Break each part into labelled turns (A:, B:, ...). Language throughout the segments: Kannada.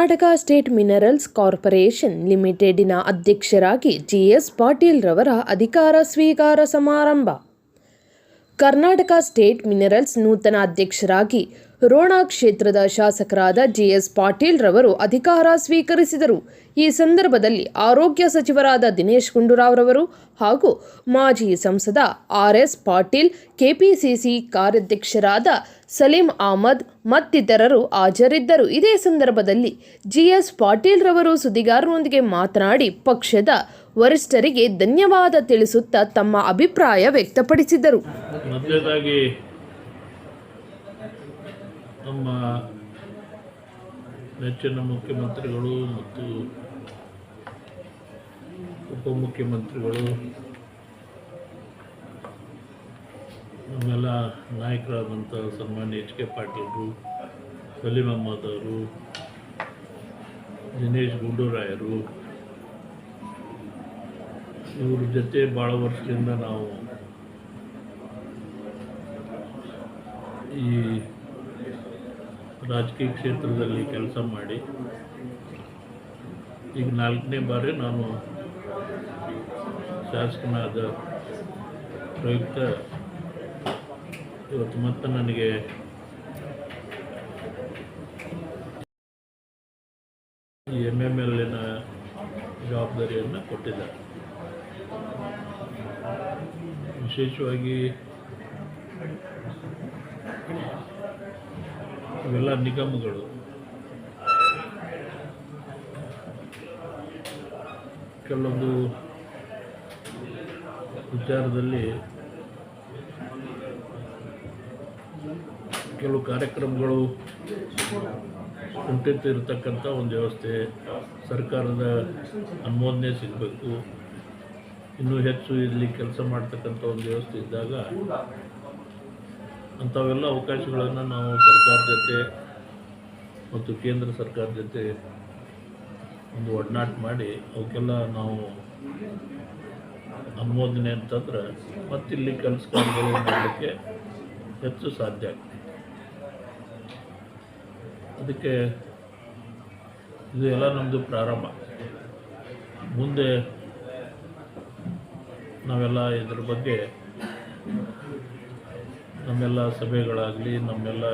A: ಕರ್ನಾಟಕ ಸ್ಟೇಟ್ ಮಿನರಲ್ಸ್ ಕಾರ್ಪೊರೇಷನ್ ಲಿಮಿಟೆಡಿನ ಅಧ್ಯಕ್ಷರಾಗಿ ಜಿಎಸ್ ಪಾಟೀಲ್ ರವರ ಅಧಿಕಾರ ಸ್ವೀಕಾರ ಸಮಾರಂಭ. ಕರ್ನಾಟಕ ಸ್ಟೇಟ್ ಮಿನರಲ್ಸ್ ನೂತನ ಅಧ್ಯಕ್ಷರಾಗಿ ರೋಣ ಕ್ಷೇತ್ರದ ಶಾಸಕರಾದ ಜಿಎಸ್ ಪಾಟೀಲ್ ರವರು ಅಧಿಕಾರ ಸ್ವೀಕರಿಸಿದರು. ಈ ಸಂದರ್ಭದಲ್ಲಿ ಆರೋಗ್ಯ ಸಚಿವರಾದ ದಿನೇಶ್ ಗುಂಡೂರಾವ್ ರವರು ಹಾಗೂ ಮಾಜಿ ಸಂಸದ ಆರ್ಎಸ್ ಪಾಟೀಲ್, ಕೆಪಿಸಿಸಿ ಕಾರ್ಯಾಧ್ಯಕ್ಷರಾದ ಸಲೀಂ ಅಹಮದ್ ಮತ್ತಿತರರು ಹಾಜರಿದ್ದರು. ಇದೇ ಸಂದರ್ಭದಲ್ಲಿ ಜಿಎಸ್ ಪಾಟೀಲ್ ರವರು ಸುದ್ದಿಗಾರರೊಂದಿಗೆ ಮಾತನಾಡಿ ಪಕ್ಷದ ವರಿಷ್ಠರಿಗೆ ಧನ್ಯವಾದ ತಿಳಿಸುತ್ತಾ ತಮ್ಮ ಅಭಿಪ್ರಾಯ ವ್ಯಕ್ತಪಡಿಸಿದರು.
B: ನಮ್ಮ ನೆಚ್ಚಿನ ಮುಖ್ಯಮಂತ್ರಿಗಳು ಮತ್ತು ಉಪಮುಖ್ಯಮಂತ್ರಿಗಳು, ನಮ್ಮೆಲ್ಲ ನಾಯಕರಾದಂಥ ಸನ್ಮಾನ್ಯ ಎಚ್ ಕೆ ಪಾಟೀಲರು, ಸಲೀಂ ಅಹಮದ್ ಅವರು, ದಿನೇಶ್ ಗುಂಡೂರಾಯರು, ಇವ್ರ ಜೊತೆ ಭಾಳ ವರ್ಷದಿಂದ ನಾವು ಈ ರಾಜಕೀಯ ಕ್ಷೇತ್ರದಲ್ಲಿ ಕೆಲಸ ಮಾಡಿ ಈಗ ನಾಲ್ಕನೇ ಬಾರಿ ನಾನು ಶಾಸಕನಾದ ಪ್ರಯುಕ್ತ ಇವತ್ತು ಮತ್ತೆ ನನಗೆ ಎಂ ಎಂ ಎಲ್ ಎನ ಜವಾಬ್ದಾರಿಯನ್ನು ಕೊಟ್ಟಿದ್ದಾರೆ. ವಿಶೇಷವಾಗಿ ಇವೆಲ್ಲ ನಿಗಮಗಳು. ಕೆಲವೊಂದು ವಿಚಾರದಲ್ಲಿ ಕೆಲವು ಕಾರ್ಯಕ್ರಮಗಳು ಕುಂಠಿತಿರ್ತಕ್ಕಂಥ ಒಂದು ವ್ಯವಸ್ಥೆ, ಸರ್ಕಾರದ ಅನುಮೋದನೆ ಸಿಗಬೇಕು, ಇನ್ನೂ ಹೆಚ್ಚು ಇಲ್ಲಿ ಕೆಲಸ ಮಾಡ್ತಕ್ಕಂಥ ಒಂದು ವ್ಯವಸ್ಥೆ ಇದ್ದಾಗ ಅಂಥವೆಲ್ಲ ಅವಕಾಶಗಳನ್ನು ನಾವು ಸರ್ಕಾರ ಜೊತೆ ಮತ್ತು ಕೇಂದ್ರ ಸರ್ಕಾರ ಜೊತೆ ಒಂದು ಒಡನಾಟ ಮಾಡಿ ಅವಕ್ಕೆಲ್ಲ ನಾವು ಅನುಮೋದನೆ ಅಂತಂದ್ರೆ ಮತ್ತಿಲ್ಲಿ ಕೆಲಸ ಕಾರ್ಯಗಳು ಮಾಡಲಿಕ್ಕೆ ಹೆಚ್ಚು ಸಾಧ್ಯ ಆಗ್ತದೆ. ಅದಕ್ಕೆ ಇದು ಎಲ್ಲ ನಮ್ಮದು ಪ್ರಾರಂಭ. ಮುಂದೆ ನಾವೆಲ್ಲ ಇದ್ರ ಬಗ್ಗೆ ನಮ್ಮೆಲ್ಲ ಸಭೆಗಳಾಗಲಿ ನಮ್ಮೆಲ್ಲ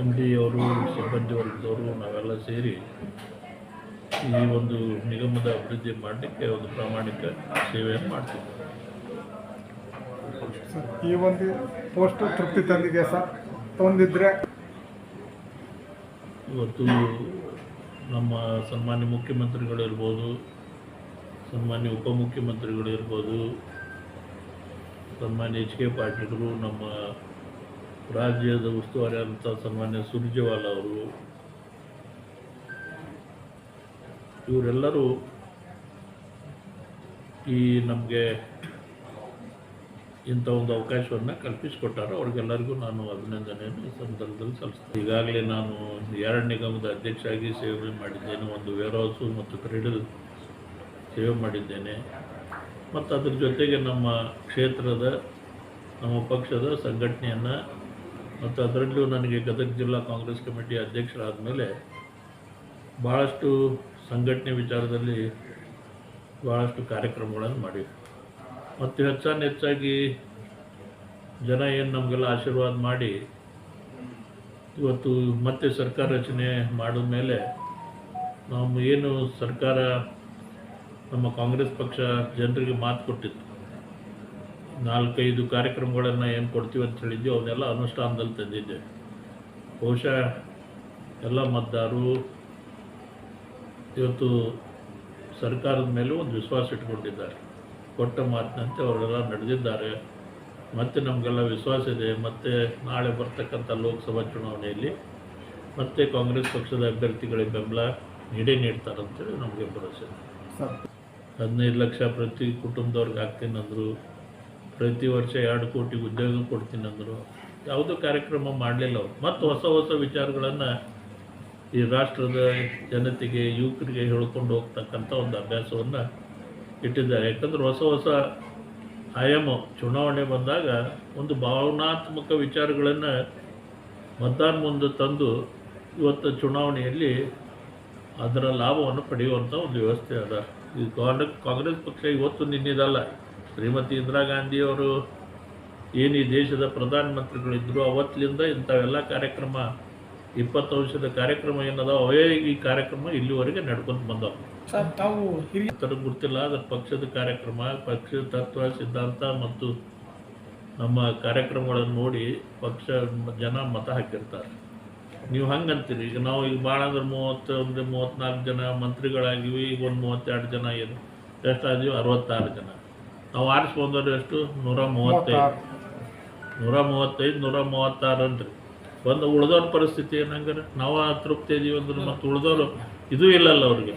B: ಎಂ ಡಿ ಅವರು ಸಿಬ್ಬಂದಿ ವರ್ಗದವರು ನಾವೆಲ್ಲ ಸೇರಿ ಈ ಒಂದು ನಿಗಮದ ಅಭಿವೃದ್ಧಿ ಮಾಡಲಿಕ್ಕೆ ಒಂದು ಪ್ರಾಮಾಣಿಕ ಸೇವೆಯನ್ನು ಮಾಡ್ತೀವಿ.
C: ಈ ಒಂದು ಪೋಸ್ಟ್ ತೃಪ್ತಿ ತಂದಿದೆ ಸರ್? ತಂದಿದ್ರೆ?
B: ಇವತ್ತು ನಮ್ಮ ಸನ್ಮಾನ್ಯ ಮುಖ್ಯಮಂತ್ರಿಗಳಿರ್ಬೋದು ಸನ್ಮಾನ್ಯ ಉಪಮುಖ್ಯಮಂತ್ರಿಗಳು ಇರ್ಬೋದು ಸನ್ಮಾನ್ಯ ಎಚ್ ಕೆ ಪಾಟೀಲರು ನಮ್ಮ ರಾಜ್ಯದ ಉಸ್ತುವಾರಿ ಅಂತ ಸನ್ಮಾನ್ಯ ಸುರ್ಜೇವಾಲ ಅವರು, ಇವರೆಲ್ಲರೂ ಈ ನಮಗೆ ಇಂಥ ಒಂದು ಅವಕಾಶವನ್ನು ಕಲ್ಪಿಸಿಕೊಟ್ಟಾರೆ. ಅವ್ರಿಗೆಲ್ಲರಿಗೂ ನಾನು ಅಭಿನಂದನೆಯನ್ನು ಈ ಸಂದರ್ಭದಲ್ಲಿ ಸಲ್ಲಿಸ್ತೇನೆ. ಈಗಾಗಲೇ ನಾನು ಎರಡು ನಿಗಮದ ಅಧ್ಯಕ್ಷ ಆಗಿ ಸೇವೆ ಮಾಡಿದ್ದೇನೆ. ಒಂದು ವೇರ್ ಹೌಸು ಮತ್ತು ಕ್ರೀಡಲ್ ಸೇವೆ ಮಾಡಿದ್ದೇನೆ. ಮತ್ತು ಅದ್ರ ಜೊತೆಗೆ ನಮ್ಮ ಕ್ಷೇತ್ರದ, ನಮ್ಮ ಪಕ್ಷದ ಸಂಘಟನೆಯನ್ನು ಮತ್ತು ಅದರಲ್ಲೂ ನನಗೆ ಗದಗ ಜಿಲ್ಲಾ ಕಾಂಗ್ರೆಸ್ ಕಮಿಟಿ ಅಧ್ಯಕ್ಷರಾದ ಮೇಲೆ ಭಾಳಷ್ಟು ಸಂಘಟನೆ ವಿಚಾರದಲ್ಲಿ ಭಾಳಷ್ಟು ಕಾರ್ಯಕ್ರಮಗಳನ್ನು ಮಾಡಿವೆ ಮತ್ತು ಹೆಚ್ಚಾನು ಹೆಚ್ಚಾಗಿ ಜನ ಏನು ನಮಗೆಲ್ಲ ಆಶೀರ್ವಾದ ಮಾಡಿ ಇವತ್ತು ಮತ್ತೆ ಸರ್ಕಾರ ರಚನೆ ಮಾಡಿದ ಮೇಲೆ ನಾವು ಏನು ಸರ್ಕಾರ ನಮ್ಮ ಕಾಂಗ್ರೆಸ್ ಪಕ್ಷ ಜನರಿಗೆ ಮಾತು ಕೊಟ್ಟಿತ್ತು. ನಾಲ್ಕೈದು ಕಾರ್ಯಕ್ರಮಗಳನ್ನು ಏನು ಕೊಡ್ತೀವಿ ಅಂತ ಹೇಳಿದ್ವಿ, ಅವನ್ನೆಲ್ಲ ಅನುಷ್ಠಾನದಲ್ಲಿ ತಂದಿದ್ದೆ ಬಹುಶಃ ಎಲ್ಲ ಮತದಾರರು ಇವತ್ತು ಸರ್ಕಾರದ ಮೇಲೆ ಒಂದು ವಿಶ್ವಾಸ ಇಟ್ಕೊಂಡಿದ್ದಾರೆ. ಕೊಟ್ಟ ಮಾತಿನಂತೆ ಅವರೆಲ್ಲ ನಡೆದಿದ್ದಾರೆ. ಮತ್ತು ನಮಗೆಲ್ಲ ವಿಶ್ವಾಸ ಇದೆ. ಮತ್ತು ನಾಳೆ ಬರ್ತಕ್ಕಂಥ ಲೋಕಸಭಾ ಚುನಾವಣೆಯಲ್ಲಿ ಮತ್ತೆ ಕಾಂಗ್ರೆಸ್ ಪಕ್ಷದ ಅಭ್ಯರ್ಥಿಗಳಿಗೆ ಬೆಂಬಲ ನೀಡೇ ನೀಡ್ತಾರಂತೇಳಿ ನಮಗೆ ಭರವಸೆ. ಇದೆ ಹದಿನೈದು ಲಕ್ಷ ಪ್ರತಿ ಕುಟುಂಬದವ್ರಿಗೆ ಹಾಕ್ತೀನಂದರು. ಪ್ರತಿ ವರ್ಷ ಎರಡು ಕೋಟಿ ಉದ್ಯೋಗ ಕೊಡ್ತೀನಂದರು. ಯಾವುದೂ ಕಾರ್ಯಕ್ರಮ ಮಾಡಲಿಲ್ಲ ಅವರು. ಮತ್ತು ಹೊಸ ಹೊಸ ವಿಚಾರಗಳನ್ನು ಈ ರಾಷ್ಟ್ರದ ಜನತೆಗೆ, ಯುವಕರಿಗೆ ಹೇಳ್ಕೊಂಡು ಹೋಗ್ತಕ್ಕಂಥ ಒಂದು ಅಭ್ಯಾಸವನ್ನು ಇಟ್ಟಿದ್ದಾರೆ. ಯಾಕಂದ್ರೆ ಹೊಸ ಹೊಸ ಆಯಾಮ ಚುನಾವಣೆ ಬಂದಾಗ ಒಂದು ಭಾವನಾತ್ಮಕ ವಿಚಾರಗಳನ್ನು ಮತದಾನ ಮುಂದೆ ತಂದು ಇವತ್ತು ಚುನಾವಣೆಯಲ್ಲಿ ಅದರ ಲಾಭವನ್ನು ಪಡೆಯುವಂಥ ಒಂದು ವ್ಯವಸ್ಥೆ ಅದ. ಈ ಕಾಂಗ್ರೆಸ್ ಕಾಂಗ್ರೆಸ್ ಪಕ್ಷ ಇವತ್ತು ನಿನ್ನಿದಲ್ಲ ಶ್ರೀಮತಿ ಇಂದಿರಾ ಗಾಂಧಿಯವರು ಏನು ಈ ದೇಶದ ಪ್ರಧಾನಮಂತ್ರಿಗಳಿದ್ದರು ಅವತ್ತಿನಿಂದ ಇಂಥವೆಲ್ಲ ಕಾರ್ಯಕ್ರಮ ಇಪ್ಪತ್ತು ವರ್ಷದ ಕಾರ್ಯಕ್ರಮ ಏನದ ಅವೇ ಈ ಕಾರ್ಯಕ್ರಮ ಇಲ್ಲಿವರೆಗೆ ನಡ್ಕೊಂಡು ಬಂದವು.
C: ಸರ್ ತಾವು ಹಿರಿಯ
B: ಥರ ಗೊತ್ತಿಲ್ಲ ಅದರ ಪಕ್ಷದ ಕಾರ್ಯಕ್ರಮ ಪಕ್ಷದ ತತ್ವ ಸಿದ್ಧಾಂತ ಮತ್ತು ನಮ್ಮ ಕಾರ್ಯಕ್ರಮಗಳನ್ನು ನೋಡಿ ಪಕ್ಷ ಜನ ಮತ ಹಾಕಿರ್ತಾರೆ. ನೀವು ಹಂಗಂತೀರಿ. ಈಗ ನಾವು ಈಗ ಭಾಳ ಅಂದ್ರೆ ಮೂವತ್ತೊಂದು ಮೂವತ್ತ್ನಾಲ್ಕು ಜನ ಮಂತ್ರಿಗಳಾಗಿವಿ ಈಗ ಒಂದು ಮೂವತ್ತೆರಡು ಜನ ಏನು? ಎಷ್ಟಾದೀವಿ ಅರವತ್ತಾರು ಜನ. ನಾವು ಆರಿಸ್ಕೊಂಡವ್ರು ಎಷ್ಟು? ನೂರ ಮೂವತ್ತೈದು. ನೂರ ಮೂವತ್ತೈದು ನೂರ ಮೂವತ್ತಾರು ಅನ್ರಿ. ಒಂದು ಉಳ್ದವ್ರ ಪರಿಸ್ಥಿತಿ ಏನಂಗಾರೆ? ನಾವು ತೃಪ್ತಿ ಇದೀವಿ ಅಂದ್ರೆ ಮತ್ತು ಉಳ್ದವ್ರು ಇದೂ ಇಲ್ಲಲ್ಲ ಅವ್ರಿಗೆ.